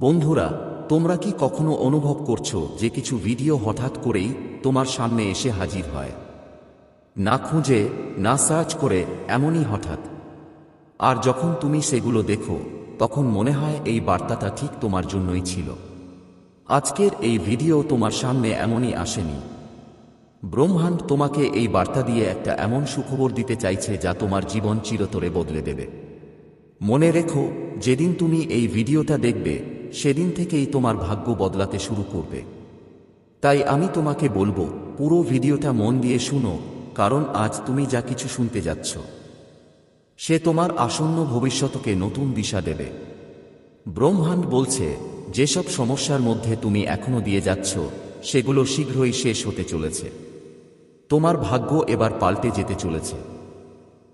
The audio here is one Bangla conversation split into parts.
বন্ধুরা, তোমরা কি কখনো অনুভব করছ যে কিছু ভিডিও হঠাৎ করেই তোমার সামনে এসে হাজির হয়? না খুঁজে, না সার্চ করে, এমনই হঠাৎ। আর যখন তুমি সেগুলো দেখো, তখন মনে হয় এই বার্তাটা ঠিক তোমার জন্যই ছিল। আজকের এই ভিডিও তোমার সামনে এমনই আসেনি। ব্রহ্মাণ্ড তোমাকে এই বার্তা দিয়ে একটা এমন সুখবর দিতে চাইছে যা তোমার জীবন চিরতরে বদলে দেবে। মনে রেখো, যেদিন তুমি এই ভিডিওটা দেখবে সেদিন থেকেই তোমার ভাগ্য বদলাতে শুরু করবে। তাই আমি তোমাকে বলব, পুরো ভিডিওটা মন দিয়ে শুনো, কারণ আজ তুমি যা কিছু শুনতে যাচ্ছ, সে তোমার আসন্ন ভবিষ্যতকে নতুন দিশা দেবে। ব্রহ্মাণ্ড বলছে, যেসব সমস্যার মধ্যে তুমি এখনও দিয়ে যাচ্ছ, সেগুলো শীঘ্রই শেষ হতে চলেছে। তোমার ভাগ্য এবার পাল্টে যেতে চলেছে।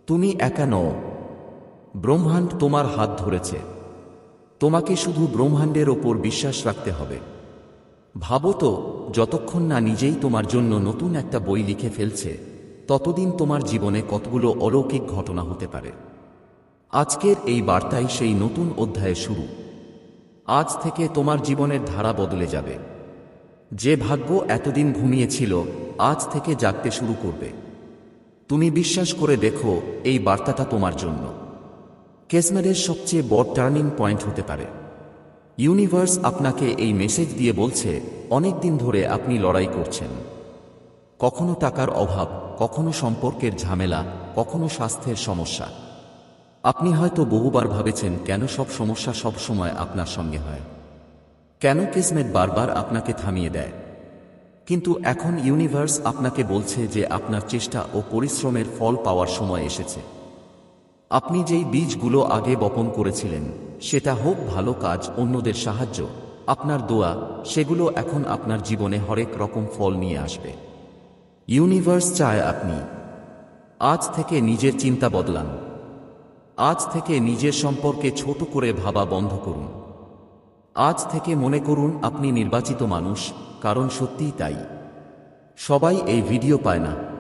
তুমি একা নও। ব্রহ্মাণ্ড তোমার হাত ধরেছে। তোমাকে শুধু ব্রহ্মাণ্ডের ওপর বিশ্বাস রাখতে হবে। ভাবো তো, যতক্ষণ না নিজেই তোমার জন্য নতুন একটা বই লিখে ফেলছে, ততদিন তোমার জীবনে কতগুলো অলৌকিক ঘটনা হতে পারে। আজকের এই বার্তাই সেই নতুন অধ্যায়ে শুরু। আজ থেকে তোমার জীবনের ধারা বদলে যাবে। যে ভাগ্য এতদিন ঘুমিয়েছিল, আজ থেকে জাগতে শুরু করবে। তুমি বিশ্বাস করে দেখো, এই বার্তাটা তোমার জন্য। কেসমেরের সবচেয়ে বড় টার্নিং পয়েন্ট হতে পারে। ইউনিভার্স আপনাকে এই মেসেজ দিয়ে বলছে, অনেক দিন ধরে আপনি লড়াই করছেন। কখনো টাকার অভাব, কখনো সম্পর্কের ঝামেলা, কখনো স্বাস্থ্যের সমস্যা। আপনি হয়তো বহুবার ভাবেছেন, কেন সব সমস্যা সব সময় আপনার সঙ্গে হয়। কেন কিসমেট বারবার আপনাকে থামিয়ে দেয়? কিন্তু এখন ইউনিভার্স আপনাকে বলছে যে আপনার চেষ্টা ও পরিশ্রমের ফল পাওয়ার সময় এসেছে। আপনি যেই বীজগুলো আগে বপন করেছিলেন, সেটা হোক ভালো কাজ, অন্যদের সাহায্য, আপনার দোয়া, সেগুলো এখন আপনার জীবনে হরেক রকম ফল নিয়ে আসবে। ইউনিভার্স চায় আপনি, আজ থেকে নিজের চিন্তা বদলান। আজ থেকে নিজের সম্পর্কে ছোট করে ভাবা বন্ধ করুন। আজ থেকে মনে করুন, আপনি নির্বাচিত মানুষ, কারণ সত্যিই তাই। সবাই এই ভিডিও পায় না।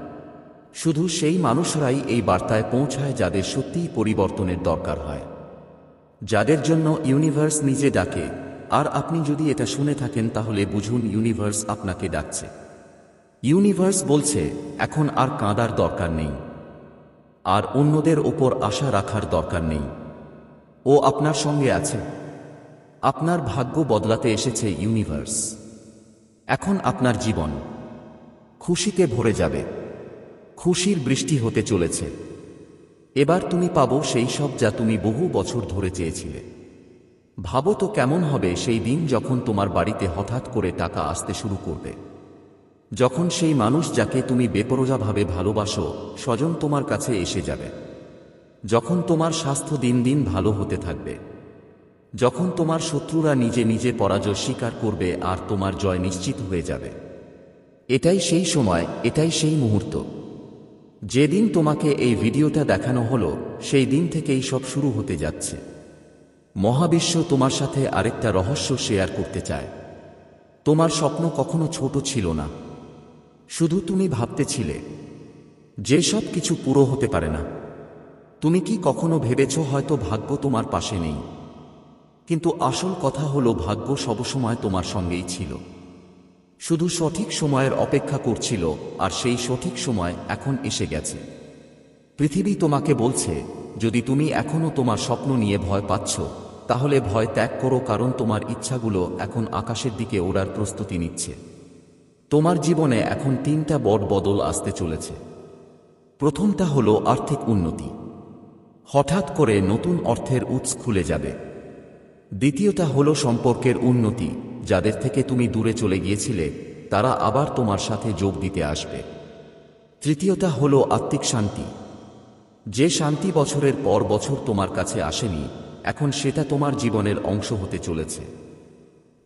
শুধু সেই মানুষরাই এই বার্তায় পৌঁছায় যাদের সত্যিই পরিবর্তনের দরকার হয়। যাদের জন্য ইউনিভার্স নিজে ডাকে, আর আপনি যদি এটা শুনে থাকেন তাহলে বুঝুন ইউনিভার্স আপনাকে ডাকছে। ইউনিভার্স বলছে, এখন আর কাঁদার দরকার নেই। আর অন্যদের ওপর আশা রাখার দরকার নেই। ও আপনার সঙ্গে আছে। আপনার ভাগ্য বদলাতে এসেছে ইউনিভার্স। এখন আপনার জীবন। খুশিতে ভরে যাবে। খুশির বৃষ্টি হতে চলেছে। এবার তুমি পাবো সেই সব যা তুমি বহু বছর ধরে চেয়েছিলে। ভাবো তো কেমন হবে সেই দিন যখন তোমার বাড়িতে হঠাৎ করে টাকা আসতে শুরু করবে। যখন সেই মানুষ যাকে তুমি বেপরোজাভাবে ভালোবাসো, স্বজন তোমার কাছে এসে যাবে। যখন তোমার স্বাস্থ্য দিন দিন ভালো হতে থাকবে। যখন তোমার শত্রুরা নিজে নিজে পরাজয় স্বীকার করবে আর তোমার জয় নিশ্চিত হয়ে যাবে। এটাই সেই সময়, এটাই সেই মুহূর্ত। যেদিন তোমাকে এই ভিডিওটা দেখানো হলো, সেই দিন থেকেই সব শুরু হতে যাচ্ছে। মহাবিশ্ব তোমার সাথে আরেকটা রহস্য শেয়ার করতে চায়। তোমার স্বপ্ন কখনো ছোট ছিল না। শুধু তুমি ভাবতেছিলে, যে সব কিছু পুরো হতে পারে না। তুমি কি কখনো ভেবেছ হয়তো ভাগ্য তোমার পাশে নেই? কিন্তু আসল কথা হলো, ভাগ্য সবসময় তোমার সঙ্গেই ছিল। শুধু সঠিক সময়ের অপেক্ষা করছিল, আর সেই সঠিক সময় এখন এসে গেছে। পৃথিবী তোমাকে বলছে, যদি তুমি এখনও তোমার স্বপ্ন নিয়ে ভয় পাচ্ছ, তাহলে ভয় ত্যাগ করো কারণ তোমার ইচ্ছাগুলো এখন আকাশের দিকে ওড়ার প্রস্তুতি নিচ্ছে। তোমার জীবনে এখন তিনটা বড় বদল আসতে চলেছে। প্রথমটা হলো আর্থিক উন্নতি। হঠাৎ করে নতুন অর্থের উৎস খুলে যাবে। দ্বিতীয়টা হলো সম্পর্কের উন্নতি। যাদের থেকে তুমি দূরে চলে গিয়েছিলে, তারা আবার তোমার সাথে যোগ দিতে আসবে। তৃতীয়টা হলো আত্মিক শান্তি। যে শান্তি বছরের পর বছর তোমার কাছে আসেনি, এখন সেটা তোমার জীবনের অংশ হতে চলেছে।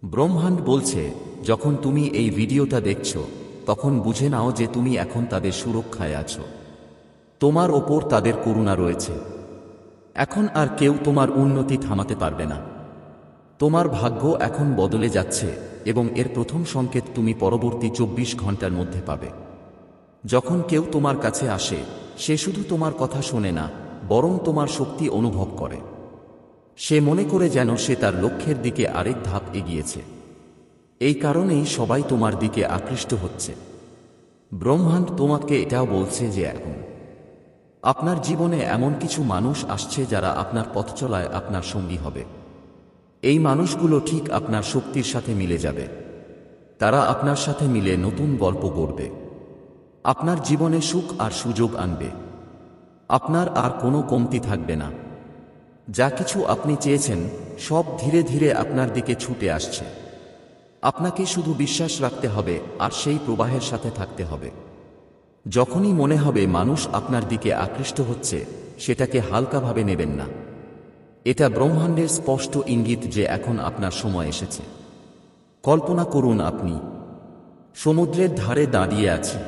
ব্রহ্মাণ্ড বলছে, যখন তুমি এই ভিডিওটা দেখছ, তখন বুঝে নাও যে তুমি এখন তাদের সুরক্ষায় আছো। তোমার ওপর তাদের করুণা রয়েছে। এখন আর কেউ তোমার উন্নতি থামাতে পারবে না। তোমার ভাগ্য এখন বদলে যাচ্ছে এবং এর প্রথম সংকেত তুমি পরবর্তী চব্বিশ ঘণ্টার মধ্যে পাবে। যখন কেউ তোমার কাছে আসে, সে শুধু তোমার কথা শোনে না, বরং তোমার শক্তি অনুভব করে। সে মনে করে যেন সে তার লক্ষ্যের দিকে আরেক ধাপ এগিয়েছে। এই কারণেই সবাই তোমার দিকে আকৃষ্ট হচ্ছে। ব্রহ্মাণ্ড তোমাকে এটাও বলছে যে এখন আপনার জীবনে এমন কিছু মানুষ আসছে যারা আপনার পথ চলায় আপনার সঙ্গী হবে। এই মানুষগুলো ঠিক আপনার শক্তির সাথে মিলে যাবে। তারা আপনার সাথে মিলে নতুন গল্প গড়বে আপনার জীবনে সুখ আর সুযোগ আনবে। আপনার আর কোনো কমতি থাকবে না। যা কিছু আপনি চেয়েছেন, সব ধীরে ধীরে আপনার দিকে ছুটে আসছে। আপনাকে শুধু বিশ্বাস রাখতে হবে আর সেই প্রবাহের সাথে থাকতে হবে। যখনই মনে হবে মানুষ আপনার দিকে আকৃষ্ট হচ্ছে, সেটাকে হালকাভাবে নেবেন না। এটা ব্রহ্মাণ্ডের স্পষ্ট ইঙ্গিত যে এখন আপনার সময় এসেছে। কল্পনা করুন আপনি, সমুদ্রের ধারে দাঁড়িয়ে আছে।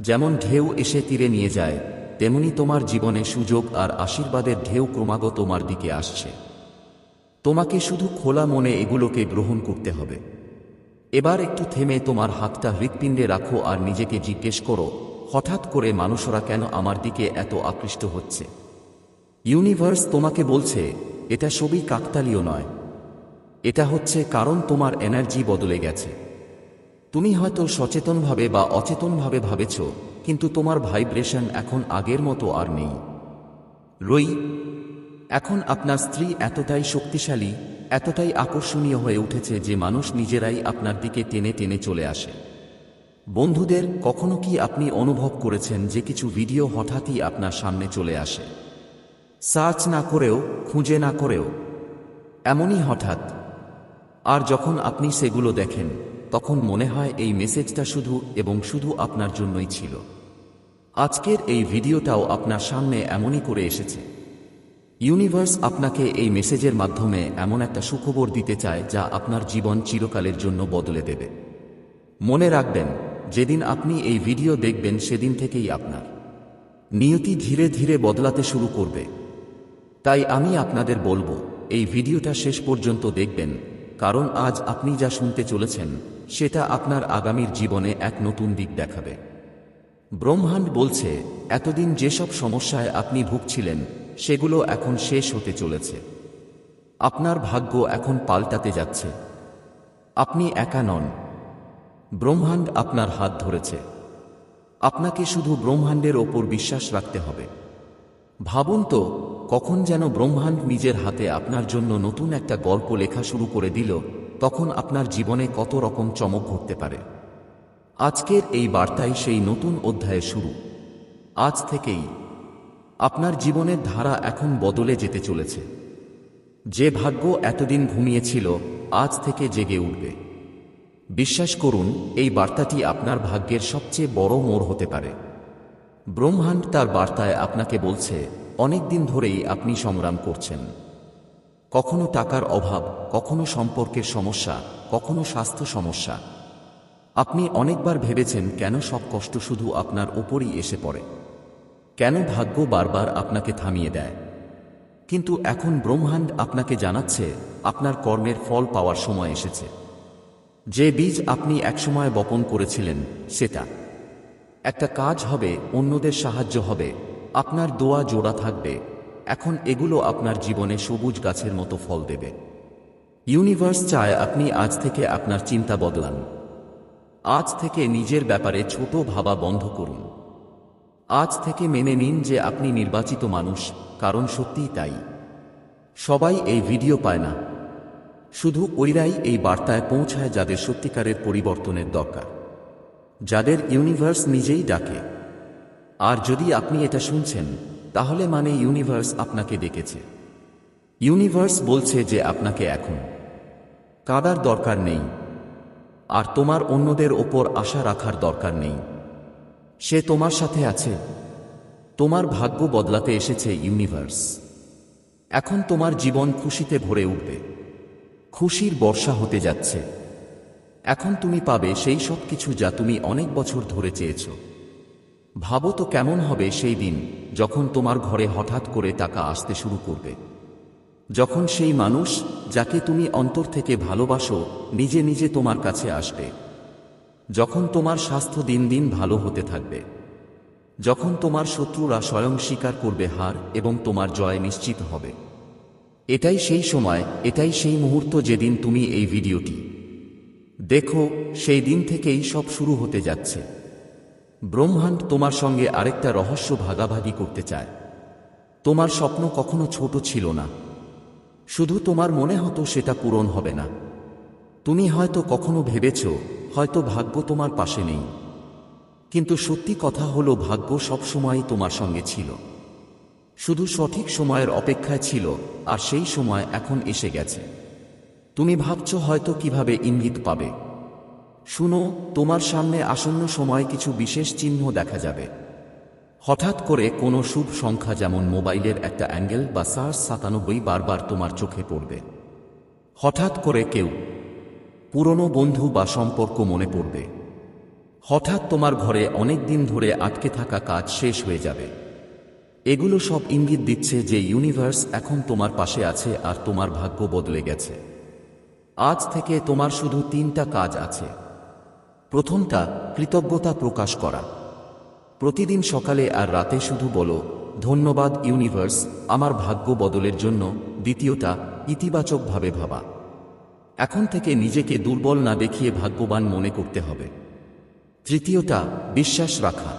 যেমন ঢেউ এসে তীরে নিয়ে যায়, তেমনি তোমার জীবনে সুযোগ আর আশীর্বাদের ঢেউ ক্রমাগত তোমার দিকে আসছে। তোমাকে শুধু খোলা মনে এগুলোকে গ্রহণ করতে হবে। এবার একটু থেমে তোমার হাতটা হৃৎপিণ্ডে রাখো আর নিজেকে জিজ্ঞেস করো, হঠাৎ করে মানুষরা কেন আমার দিকে এত আকৃষ্ট হচ্ছে? ইউনিভার্স তোমাকে বলছে, এটা সবই কাকতালীয় নয়। এটা হচ্ছে কারণ তোমার এনার্জি বদলে গেছে। তুমি হয়তো সচেতনভাবে বা অচেতনভাবে ভাবেছ, কিন্তু তোমার ভাইব্রেশন এখন আগের মতো আর নেই। রই, এখন আপনার স্ত্রী এতটাই শক্তিশালী, এতটাই আকর্ষণীয় হয়ে উঠেছে যে মানুষ নিজেরাই আপনার দিকে টেনে টেনে চলে আসে। বন্ধুদের কখনো কি আপনি অনুভব করেছেন যে কিছু ভিডিও হঠাৎই আপনার সামনে চলে আসে? সার্চ না করেও, খুঁজে না করেও। এমনই হঠাৎ। আর যখন আপনি সেগুলো দেখেন, তখন মনে হয় এই মেসেজটা শুধু এবং শুধু আপনার জন্যই ছিল। আজকের এই ভিডিওটাও আপনার সামনে এমনই করে এসেছে। ইউনিভার্স আপনাকে এই মেসেজের মাধ্যমে এমন একটা সুখবর দিতে চায় যা আপনার জীবন চিরকালের জন্য বদলে দেবে। মনে রাখবেন, যেদিন আপনি এই ভিডিও দেখবেন, সেদিন থেকেই আপনার। নিয়তি ধীরে ধীরে বদলাতে শুরু করবে। তাই আমি আপনাদের বলব, এই ভিডিওটা শেষ পর্যন্ত দেখবেন, কারণ আজ আপনি যা শুনতে চলেছেন, সেটা আপনার আগামীর জীবনে এক নতুন দিক দেখাবে। ব্রহ্মাণ্ড বলছে, এতদিন যেসব সমস্যায় আপনি ভুগছিলেন, সেগুলো এখন শেষ হতে চলেছে। আপনার ভাগ্য এখন পাল্টাতে যাচ্ছে। আপনি একা নন। ব্রহ্মাণ্ড আপনার হাত ধরেছে। আপনাকে শুধু ব্রহ্মাণ্ডের ওপর বিশ্বাস রাখতে হবে। ভাবুন তো কখন যেন ব্রহ্মাণ্ড নিজের হাতে আপনার জন্য নতুন একটা গল্প লেখা শুরু করে দিল, তখন আপনার জীবনে কত রকম চমক ঘটতে পারে। আজকের এই বার্তাই সেই নতুন অধ্যায়ে শুরু। আজ থেকেই আপনার জীবনের ধারা এখন বদলে যেতে চলেছে। যে ভাগ্য এতদিন ঘুমিয়েছিল, আজ থেকে জেগে উঠবে। বিশ্বাস করুন, এই বার্তাটি আপনার ভাগ্যের সবচেয়ে বড় মোড় হতে পারে। ব্রহ্মাণ্ড তার বার্তায় আপনাকে বলছে অনেক দিন ধরেই আপনি সংগ্রাম করছেন। কখনো টাকার অভাব, কখনো সম্পর্কের সমস্যা, কখনো স্বাস্থ্য সমস্যা। আপনি অনেকবার ভেবেছেন কেন সব কষ্ট শুধু আপনার ওপরই এসে পড়ে। কেন ভাগ্য বারবার আপনাকে থামিয়ে দেয়? কিন্তু এখন ব্রহ্মাণ্ড আপনাকে জানাচ্ছে, আপনার কর্মের ফল পাওয়ার সময় এসেছে। যে বীজ আপনি একসময় বপন করেছিলেন, সেটা। একটা কাজ হবে, অন্যদের সাহায্য হবে আপনার দোয়া জোড়া থাকবে। এখন এগুলো আপনার জীবনে সবুজ গাছের মতো ফল দেবে। ইউনিভার্স চায় আপনি আজ থেকে আপনার চিন্তা বদলান। আজ থেকে নিজের ব্যাপারে ছোট ভাবা বন্ধ করুন। আজ থেকে মেনে নিন যে আপনি নির্বাচিত মানুষ, কারণ সত্যিই তাই। সবাই এই ভিডিও পায় না। শুধু ওইরাই এই বার্তায় পৌঁছায় যাদের সত্যিকারের পরিবর্তনের দরকার। যাদের ইউনিভার্স নিজেই ডাকে। আর যদি আপনি এটা শুনছেন, তাহলে মানে ইউনিভার্স আপনাকে ডেকেছে। ইউনিভার্স বলছে যে আপনাকে এখন। কাদার দরকার নেই। আর তোমার অন্যদের ওপর আশা রাখার দরকার নেই। সে তোমার সাথে আছে। তোমার ভাগ্য বদলাতে এসেছে ইউনিভার্স এখন তোমার জীবন খুশিতে ভরে উঠবে। খুশির বর্ষা হতে যাচ্ছে। এখন তুমি পাবে সেই সব কিছু যা তুমি অনেক বছর ধরে চেয়েছ। ভাবো তো কেমন হবে সেই দিন, যখন তোমার ঘরে হঠাৎ করে টাকা আসতে শুরু করবে। যখন সেই মানুষ, যাকে তুমি অন্তর থেকে ভালোবাসো, নিজে নিজে তোমার কাছে আসবে। যখন তোমার স্বাস্থ্য দিন দিন ভালো হতে থাকবে। যখন তোমার শত্রুরা স্বয়ং স্বীকার করবে হার এবং তোমার জয় নিশ্চিত হবে। এটাই সেই সময়, এটাই সেই মুহূর্ত যেদিন তুমি এই ভিডিওটি দেখো, সেই দিন থেকেই সব শুরু হতে যাচ্ছে। ব্রহ্মাণ্ড তোমার সঙ্গে আরেকটা রহস্য ভাগাভাগি করতে চায়। তোমার স্বপ্ন কখনো ছোট ছিল না। শুধু তোমার মনে হতো সেটা পূরণ হবে না। তুমি হয়তো কখনো ভেবেছ, হয়তো ভাগ্য তোমার পাশে নেই। কিন্তু সত্যি কথা হলো, ভাগ্য সবসময়ই তোমার সঙ্গে ছিল। শুধু সঠিক সময়ের অপেক্ষায় ছিল, আর সেই সময় এখন এসে গেছে। তুমি ভাবছ হয়তো কীভাবে ইঙ্গিত পাবে। শুনো, তোমার সামনে আসন্ন সময় কিছু বিশেষ চিহ্ন দেখা যাবে। হঠাৎ করে কোনো শুভ সংখ্যা যেমন মোবাইলের একটা অ্যাঙ্গেল বা সার সাতানব্বই বারবার তোমার চোখে পড়বে। হঠাৎ করে কেউ, পুরনো বন্ধু বা সম্পর্ক মনে পড়বে। হঠাৎ তোমার ঘরে অনেক দিন ধরে আটকে থাকা কাজ শেষ হয়ে যাবে। এগুলো সব ইঙ্গিত দিচ্ছে যে ইউনিভার্স এখন তোমার পাশে আছে আর তোমার ভাগ্য বদলে গেছে। আজ থেকে তোমার শুধু তিনটা কাজ আছে। প্রথমটা কৃতজ্ঞতা প্রকাশ করা। প্রতিদিন সকালে আর রাতে শুধু বলো, ধন্যবাদ ইউনিভার্স, আমার ভাগ্য বদলের জন্য। দ্বিতীয়টা, ইতিবাচকভাবে ভাবা। এখন থেকে নিজেকে দুর্বল না দেখিয়ে ভাগ্যবান মনে করতে হবে। তৃতীয়টা, বিশ্বাস রাখা।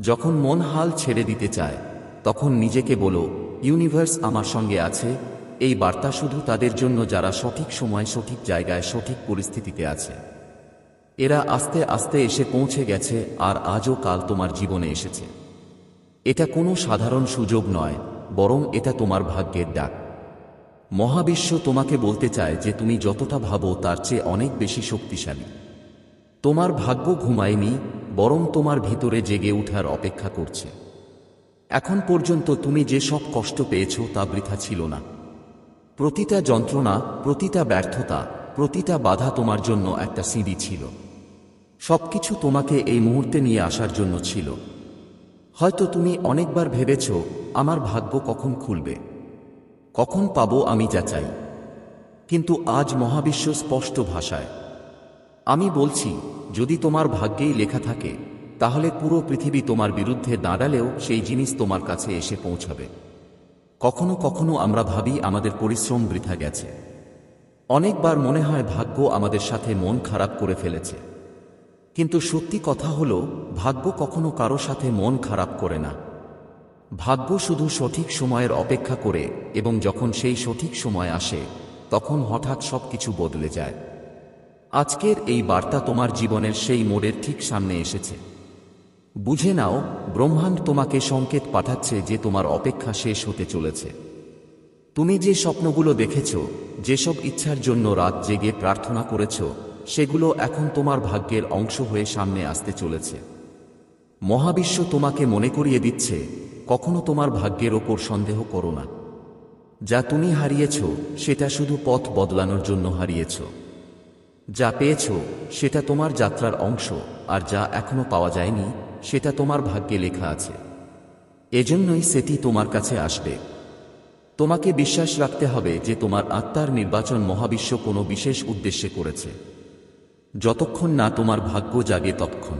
যখন মন হাল ছেড়ে দিতে চায়, তখন নিজেকে বলো, ইউনিভার্স আমার সঙ্গে আছে, এই বার্তা শুধু তাদের জন্য যারা সঠিক সময় সঠিক জায়গায় সঠিক পরিস্থিতিতে আছে। এরা আস্তে আস্তে এসে পৌঁছে গেছে আর আজও কাল তোমার জীবনে এসেছে। এটা কোনো সাধারণ সুযোগ নয়, বরং এটা তোমার ভাগ্যের ডাক। মহাবিশ্ব তোমাকে বলতে চায় যে তুমি যতটা ভাবো তার চেয়ে অনেক বেশি শক্তিশালী। তোমার ভাগ্য ঘুমায়নি, বরং তোমার ভিতরে জেগে ওঠার অপেক্ষা করছে। এখন পর্যন্ত তুমি যে সব কষ্ট পেয়েছ তা বৃথা ছিল না। প্রতিটা যন্ত্রণা, প্রতিটা ব্যর্থতা, প্রতিটা বাধা তোমার জন্য একটা সিঁড়ি ছিল। সবকিছু তোমাকে এই মুহূর্তে নিয়ে আসার জন্য ছিল। হয়তো তুমি অনেকবার ভেবেছ, আমার ভাগ্য কখন খুলবে। কখন পাবো আমি যা চাই কিন্তু আজ মহাবিশ্ব স্পষ্ট ভাষায়। আমি বলছি, যদি তোমার ভাগ্যেই লেখা থাকে, তাহলে পুরো পৃথিবী তোমার বিরুদ্ধে দাঁড়ালেও সেই জিনিস তোমার কাছে এসে পৌঁছাবে। কখনো কখনো আমরা ভাবি আমাদের পরিশ্রম বৃথা গেছে। অনেকবার মনে হয় ভাগ্য আমাদের সাথে মন খারাপ করে ফেলেছে। কিন্তু সত্যি কথা হল, ভাগ্য কখনো কারও সাথে মন খারাপ করে না। ভাগ্য শুধু সঠিক সময়ের অপেক্ষা করে এবং যখন সেই সঠিক সময় আসে, তখন হঠাৎ সব কিছু বদলে যায়। আজকের এই বার্তা তোমার জীবনের সেই মোড়ের ঠিক সামনে এসেছে। বুঝে নাও, ব্রহ্মাণ্ড তোমাকে সংকেত পাঠাচ্ছে যে তোমার অপেক্ষা শেষ হতে চলেছে। তুমি যে স্বপ্নগুলো দেখেছ, যেসব ইচ্ছার জন্য রাত জেগে প্রার্থনা করেছ সেগুলো এখন তোমার ভাগ্যের অংশ হয়ে সামনে আসতে চলেছে। মহাবিশ্ব তোমাকে মনে করিয়ে দিচ্ছে, কখনো তোমার ভাগ্যের ওপর সন্দেহ করো না। যা তুমি হারিয়েছ, সেটা শুধু পথ বদলানোর জন্য হারিয়েছ। যা পেয়েছ, সেটা তোমার যাত্রার অংশ, আর যা এখনও পাওয়া যায়নি, সেটা তোমার ভাগ্যে লেখা আছে। এজন্যই সেটি তোমার কাছে আসবে। তোমাকে বিশ্বাস রাখতে হবে যে তোমার আত্মার নির্বাচন মহাবিশ্ব কোনো বিশেষ উদ্দেশ্যে করেছে। যতক্ষণ না তোমার ভাগ্য জাগে তৎক্ষণ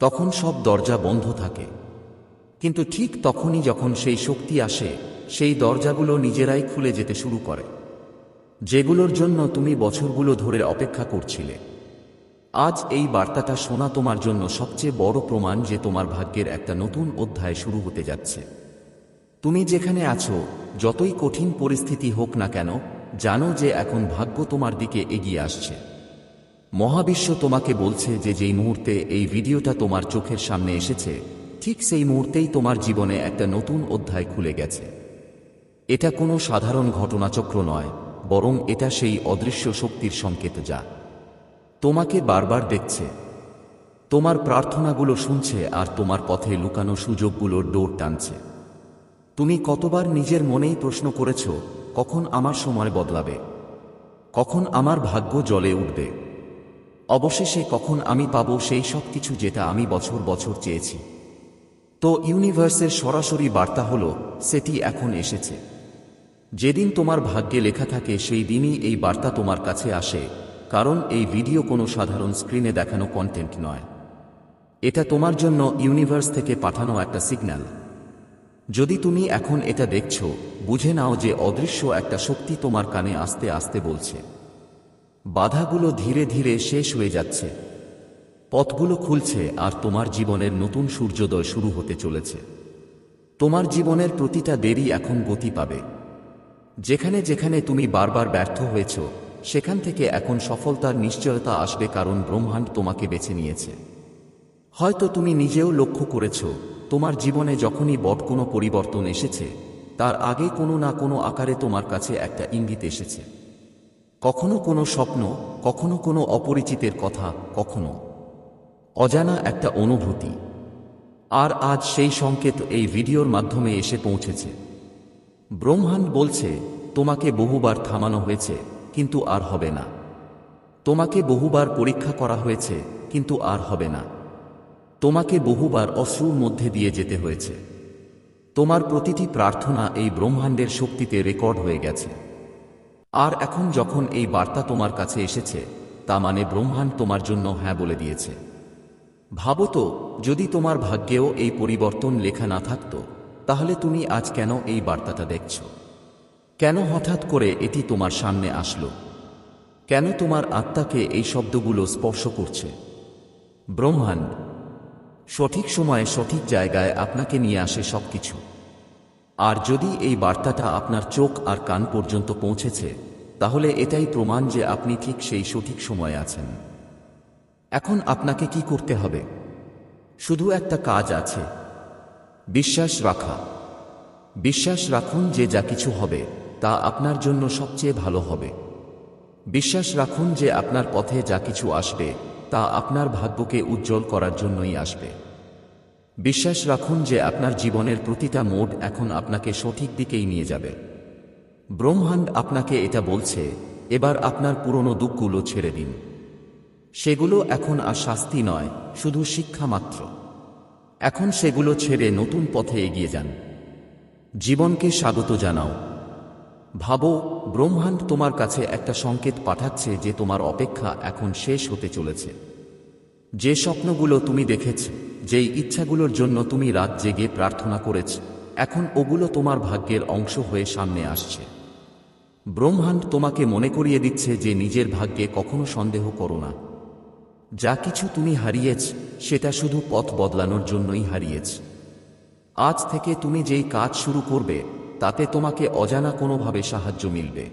তখন সব দরজা বন্ধ থাকে। কিন্তু ঠিক তখনই যখন সেই শক্তি আসে, সেই দরজাগুলো নিজেরাই খুলে যেতে শুরু করে। যেগুলোর জন্য তুমি বছরগুলো ধরে অপেক্ষা করছিলে। আজ এই বার্তাটা শোনা তোমার জন্য সবচেয়ে বড় প্রমাণ যে তোমার ভাগ্যের একটা নতুন অধ্যায় শুরু হতে যাচ্ছে। তুমি যেখানে আছো, যতই কঠিন পরিস্থিতি হোক না কেন, জানো যে এখন ভাগ্য তোমার দিকে এগিয়ে আসছে। মহাবিশ্ব তোমাকে বলছে যে যেই মুহূর্তে এই ভিডিওটা তোমার চোখের সামনে এসেছে, ঠিক সেই মুহূর্তেই তোমার জীবনে একটা নতুন অধ্যায় খুলে গেছে। এটা কোনো সাধারণ ঘটনাচক্র নয়, বরং এটা সেই অদৃশ্য শক্তির সংকেত যা তোমাকে বারবার দেখছে। তোমার প্রার্থনাগুলো শুনছে আর তোমার পথে লুকানো সুযোগগুলোর ডোর টানছে। তুমি কতবার নিজের মনেই প্রশ্ন করেছ, কখন আমার সময় বদলাবে? কখন আমার ভাগ্য জলে উঠবে? অবশেষে কখন আমি পাব সেই সব কিছু যেটা আমি বছর বছর চেয়েছি। তো ইউনিভার্সের সরাসরি বার্তা হলো, সেটি এখন এসেছে। যেদিন তোমার ভাগ্যে লেখা থাকে, সেই দিনই এই বার্তা তোমার কাছে আসে, কারণ এই ভিডিও কোনো সাধারণ স্ক্রিনে দেখানো কন্টেন্ট নয়। এটা তোমার জন্য ইউনিভার্স থেকে পাঠানো একটা সিগন্যাল যদি তুমি এখন এটা দেখছ, বুঝে নাও যে অদৃশ্য একটা শক্তি তোমার কানে আস্তে আস্তে বলছে। বাধাগুলো ধীরে ধীরে শেষ হয়ে যাচ্ছে। পথগুলো খুলছে আর তোমার জীবনের নতুন সূর্যোদয় শুরু হতে চলেছে। তোমার জীবনের প্রতিটা দেরি এখন গতি পাবে। যেখানে যেখানে তুমি বারবার ব্যর্থ হয়েছ, সেখান থেকে এখন সফলতার নিশ্চয়তা আসবে কারণ ব্রহ্মাণ্ড তোমাকে বেছে নিয়েছে। হয়তো তুমি নিজেও লক্ষ্য করেছ, তোমার জীবনে যখনই বট কোনো পরিবর্তন এসেছে, তার আগে কোনো না কোনো আকারে তোমার কাছে একটা ইঙ্গিত এসেছে। কখনো কোনো স্বপ্ন, কখনো কোনো অপরিচিতের কথা, কখনো। অজানা একটা অনুভূতি। আর আজ সেই সংকেত এই ভিডিওর মাধ্যমে এসে পৌঁছেছে। ব্রহ্মাণ্ড বলছে, তোমাকে বহুবার থামানো হয়েছে, কিন্তু আর হবে না। তোমাকে বহুবার পরীক্ষা করা হয়েছে, কিন্তু আর হবে না। তোমাকে বহুবার অশ্রুর মধ্যে দিয়ে যেতে হয়েছে। তোমার প্রতিটি প্রার্থনা এই ব্রহ্মাণ্ডের শক্তিতে রেকর্ড হয়ে গেছে। আর এখন যখন এই বার্তা তোমার কাছে এসেছে, তা মানে ব্রহ্মাণ্ড তোমার জন্য হ্যাঁ বলে দিয়েছে। ভাবো তো, যদি তোমার ভাগ্যেও এই পরিবর্তন লেখা না থাকত, তাহলে তুমি আজ কেন এই বার্তাটা দেখছ? কেন হঠাৎ করে এটি তোমার সামনে আসলো? কেন তোমার আত্মাকে এই শব্দগুলো স্পর্শ করছে? ব্রহ্মাণ্ড, সঠিক সময়ে সঠিক জায়গায় আপনাকে নিয়ে আসে সবকিছু। আর যদি এই বার্তাটা আপনার চোখ আর কান পর্যন্ত পৌঁছেছে, তাহলে এটাই প্রমাণ যে আপনি ঠিক সেই সঠিক সময়ে আছেন। এখন আপনাকে কি করতে হবে? শুধু একটা কাজ আছে। বিশ্বাস রাখা। বিশ্বাস রাখুন যে যা কিছু হবে, তা আপনার জন্য সবচেয়ে ভালো হবে। বিশ্বাস রাখুন যে আপনার পথে যা কিছু আসবে, তা আপনার ভাগ্যকে উজ্জ্বল করার জন্যই আসবে। বিশ্বাস রাখুন যে আপনার জীবনের প্রতিটা মোড এখন আপনাকে সঠিক দিকেই নিয়ে যাবে। ব্রহ্মাণ্ড আপনাকে এটা বলছে, এবার আপনার পুরনো দুঃখগুলো ছেড়ে দিন। সেগুলো এখন আর শাস্তি নয়, শুধু শিক্ষা মাত্র। এখন সেগুলো ছেড়ে নতুন পথে এগিয়ে যান। জীবনকে স্বাগত জানাও। ভাবো, ব্রহ্মাণ্ড তোমার কাছে একটা সংকেত পাঠাচ্ছে যে তোমার অপেক্ষা এখন শেষ হতে চলেছে। যে স্বপ্নগুলো তুমি দেখেছ যেই ইচ্ছাগুলোর জন্য তুমি রাত জেগে প্রার্থনা করেছ, এখন ওগুলো তোমার ভাগ্যের অংশ হয়ে সামনে আসছে। ব্রহ্মাণ্ড তোমাকে মনে করিয়ে দিচ্ছে যে নিজের ভাগ্যে কখনো সন্দেহ করো না। যা কিছু তুমি হারিয়েছ, সেটা শুধু পথ বদলানোর জন্যই হারিয়েছ। আজ থেকে তুমি যেই কাজ শুরু করবে, তাতে তোমাকে অজানা কোনোভাবে সাহায্য মিলবে।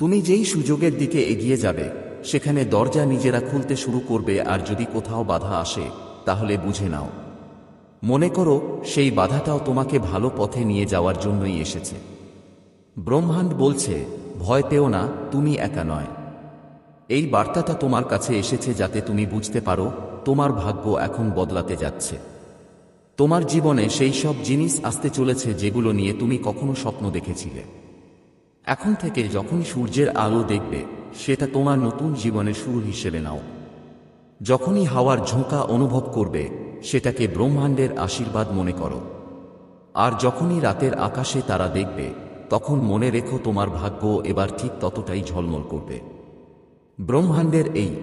তুমি যেই সুযোগের দিকে এগিয়ে যাবে, সেখানে দরজা নিজেরা খুলতে শুরু করবে আর যদি কোথাও বাধা আসে তাহলে বুঝে নাও। মনে করো, সেই বাধাটাও তোমাকে ভালো পথে নিয়ে যাওয়ার জন্যই এসেছে। ব্রহ্মাণ্ড বলছে, ভয় পেও না, তুমি একা নয়। এই বার্তাটা তোমার কাছে এসেছে যাতে তুমি বুঝতে পারো, তোমার ভাগ্য এখন বদলাতে যাচ্ছে। তোমার জীবনে সেই সব জিনিস আসতে চলেছে যেগুলো নিয়ে তুমি কখনো স্বপ্ন দেখেছিলে। এখন থেকে যখন সূর্যের আলো দেখবে, সেটা তোমার নতুন জীবনের শুরু হিসেবে নাও। যখনই হাওয়ার ঝোঁকা অনুভব করবে, সেটাকে ব্রহ্মাণ্ডের আশীর্বাদ মনে করো। আর যখনই রাতের আকাশে তারা দেখবে, তখন মনে রেখো তোমার ভাগ্য এবার ঠিক ততটাই ঝলমল করবে। ব্রহ্মাণ্ডের এই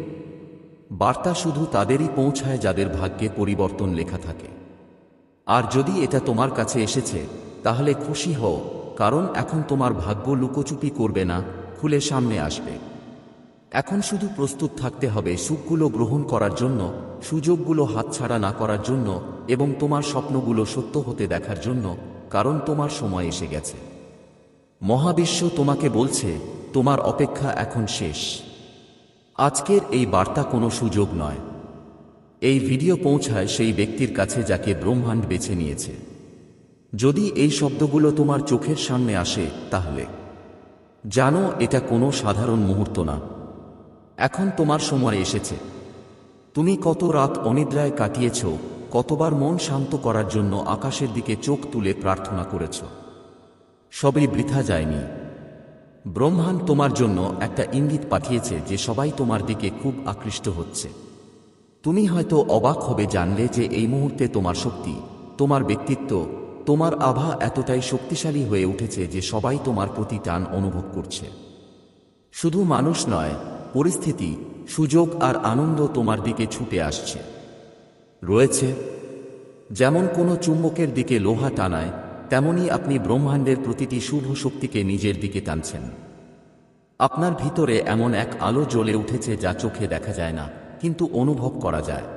বার্তা শুধু তাদেরই পৌঁছায় যাদের ভাগ্যে পরিবর্তন লেখা থাকে। আর যদি এটা তোমার কাছে এসেছে, তাহলে খুশি হও, কারণ এখন তোমার ভাগ্য লুকোচুপি করবে না, খুলে সামনে আসবে। এখন শুধু প্রস্তুত থাকতে হবে সুখগুলো গ্রহণ করার জন্য, সুযোগগুলো হাতছাড়া না করার জন্য এবং তোমার স্বপ্নগুলো সত্য হতে দেখার জন্য, কারণ তোমার সময় এসে গেছে। মহাবিশ্ব তোমাকে বলছে, তোমার অপেক্ষা এখন শেষ। আজকের এই বার্তা কোনো সুযোগ নয়। এই ভিডিও পৌঁছায় সেই ব্যক্তির কাছে যাকে ব্রহ্মাণ্ড বেছে নিয়েছে। যদি এই শব্দগুলো তোমার চোখের সামনে আসে, তাহলে। জানো, এটা কোনো সাধারণ মুহূর্ত না। এখন তোমার সময় এসেছে। তুমি কত রাত অনিদ্রায় কাটিয়েছ, কতবার মন শান্ত করার জন্য আকাশের দিকে চোখ তুলে প্রার্থনা করেছ। সবই বৃথা যায়নি। ব্রহ্মাণ্ড তোমার জন্য একটা ইঙ্গিত পাঠিয়েছে যে সবাই তোমার দিকে খুব আকৃষ্ট হচ্ছে। তুমি হয়তো অবাক হবে জানলে যে এই মুহূর্তে তোমার শক্তি, তোমার ব্যক্তিত্ব, তোমার আভা এতটাই শক্তিশালী হয়ে উঠেছে যে সবাই তোমার প্রতি টান অনুভব করছে। শুধু মানুষ নয় পরিস্থিতি, সুযোগ আর আনন্দ তোমার দিকে ছুটে আসছে। রয়েছে, যেমন কোনো চুম্বকের দিকে লোহা টানায়, তেমনি আপনি ব্রহ্মাণ্ডের প্রতিটি শুভ শক্তিকে নিজের দিকে টানছেন। আপনার ভিতরে এমন এক আলো জ্বলে উঠেছে যা চোখে দেখা যায় না, কিন্তু অনুভব করা যায়।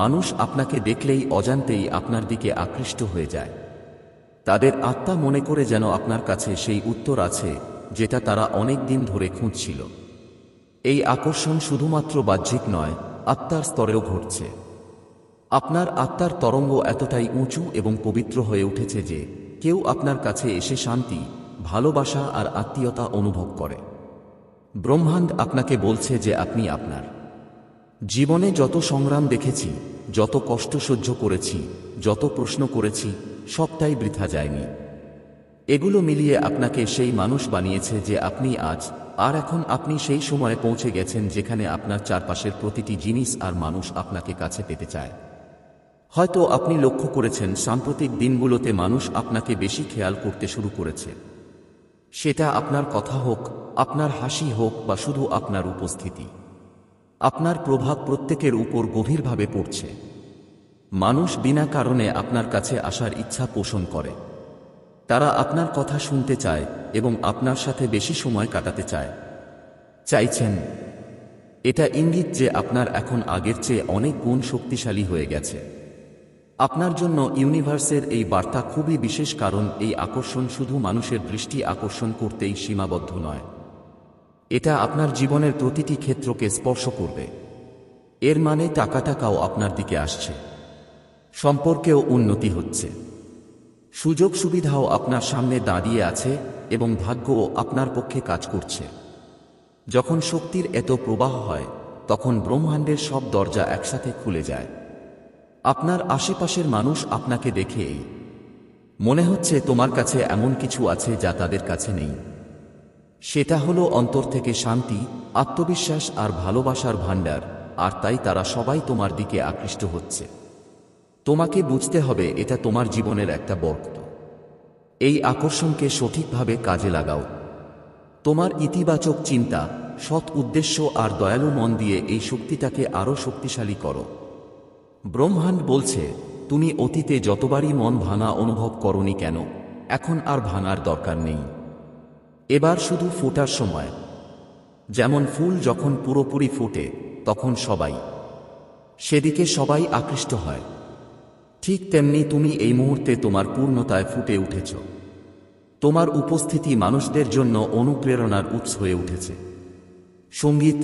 মানুষ আপনাকে দেখলেই অজান্তেই আপনার দিকে আকৃষ্ট হয়ে যায়। তাদের আত্মা মনে করে যেন আপনার কাছে সেই উত্তর আছে, যেটা তারা অনেক দিন ধরে খুঁজছিল। এই আকর্ষণ শুধুমাত্র বাহ্যিক নয়, আত্মার স্তরেও ঘটছে। আপনার আত্মার তরঙ্গ এতটাই উঁচু এবং পবিত্র হয়ে উঠেছে যে, কেউ আপনার কাছে এসে শান্তি, ভালোবাসা আর আত্মীয়তা অনুভব করে। ব্রহ্মাণ্ড আপনাকে বলছে যে আপনি আপনার। জীবনে যত সংগ্রাম দেখেছি, যত কষ্ট সহ্য করেছি, যত প্রশ্ন করেছি, সবটাই বৃথা যায়নি। এগুলো মিলিয়ে আপনাকে সেই মানুষ বানিয়েছে যে আপনি আজ আর এখন আপনি সেই সময়ে পৌঁছে গেছেন যেখানে আপনার চারপাশের প্রতিটি জিনিস আর মানুষ আপনাকে কাছে পেতে চায়। হয়তো আপনি লক্ষ্য করেছেন সাম্প্রতিক দিনগুলোতে মানুষ আপনাকে বেশি খেয়াল করতে শুরু করেছে। সেটা আপনার কথা হোক, আপনার হাসি হোক বা শুধু আপনার উপস্থিতি। আপনার প্রভাব প্রত্যেকের উপর গভীরভাবে পড়ছে। মানুষ বিনা কারণে আপনার কাছে আসার ইচ্ছা পোষণ করে। তারা আপনার কথা শুনতে চায় এবং আপনার সাথে বেশি সময় কাটাতে চায়। চাইছেন, এটা ইঙ্গিত যে আপনার এখন আগের চেয়ে অনেক গুণ শক্তিশালী হয়ে গেছে। আপনার জন্য ইউনিভার্সের এই বার্তা খুবই বিশেষ কারণ এই আকর্ষণ শুধু মানুষের দৃষ্টি আকর্ষণ করতেই সীমাবদ্ধ নয়। এটা আপনার জীবনের প্রতিটি ক্ষেত্রকে স্পর্শ করবে। এর মানে টাকা টাকাও আপনার দিকে আসছে। সম্পর্কেও উন্নতি হচ্ছে। সুযোগ সুবিধাও আপনার সামনে দাঁড়িয়ে আছে এবং ভাগ্যও আপনার পক্ষে কাজ করছে। যখন শক্তির এত প্রবাহ হয়, তখন ব্রহ্মাণ্ডের সব দরজা একসাথে খুলে যায়। আপনার আশেপাশের মানুষ আপনাকে দেখে মনে হচ্ছে তোমার কাছে এমন কিছু আছে যা তাদের কাছে নেই। সেটা হলো অন্তর থেকে শান্তি, আত্মবিশ্বাস আর ভালোবাসার ভাণ্ডার, আর তাই তারা সবাই তোমার দিকে আকৃষ্ট হচ্ছে। তোমাকে বুঝতে হবে এটা তোমার জীবনের একটা বর্ত এই আকর্ষণকে সঠিকভাবে কাজে লাগাও। তোমার ইতিবাচক চিন্তা, সৎ উদ্দেশ্য আর দয়ালু মন দিয়ে এই শক্তিটাকে আরও শক্তিশালী করো। ব্রহ্মাণ্ড বলছে, তুমি অতীতে যতবারই মন ভাঙা অনুভব করনি কেন, এখন আর ভাঙার দরকার নেই। এবার শুধু ফোটার সময়। যেমন ফুল যখন পুরোপুরি ফোটে, তখন সবাই। সেদিকে সবাই আকৃষ্ট হয়। ঠিক তেমনি তুমি এই মুহূর্তে তোমার পূর্ণতায় ফুটে উঠেছ। তোমার উপস্থিতি মানুষদের জন্য অনুপ্রেরণার উৎস হয়ে উঠেছে। সংগীত